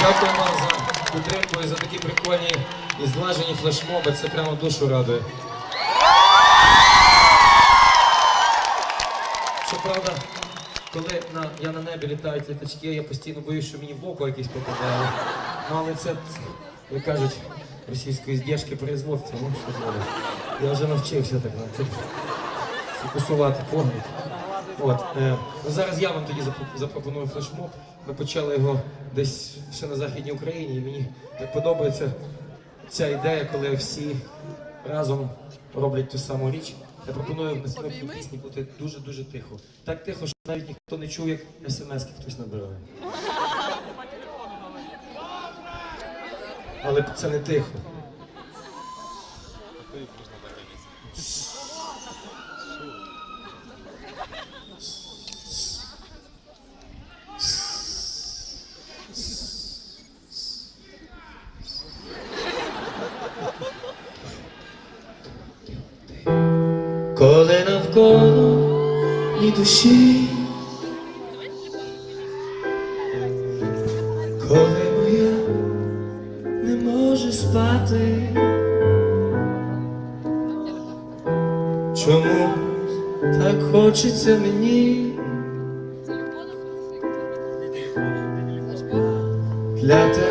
Дякую вам за підтримку і за такі прикольні і злажені флешмоби. Це прямо душу радує. Щоправда, коли на, я на небі літають літачки, я постійно боюсь, що мені в око якісь попадає. Ну але це, як кажуть, російської здержки производства. Ну що зробиш. Я вже навчився так знаєте, фокусувати погляд. От, е, ну зараз я вам тоді запропоную флешмоб. Ми почали його десь ще на Західній Україні, і мені так подобається ця ідея, коли всі разом роблять ту саму річ. Я пропоную на пісні бути дуже-дуже тихо. Так тихо, що навіть ніхто не чує, як смс-ки хтось набирає. Але це не тихо. Коли навколо ні душі, коли моя не може спати, чому так хочеться мені для тебе.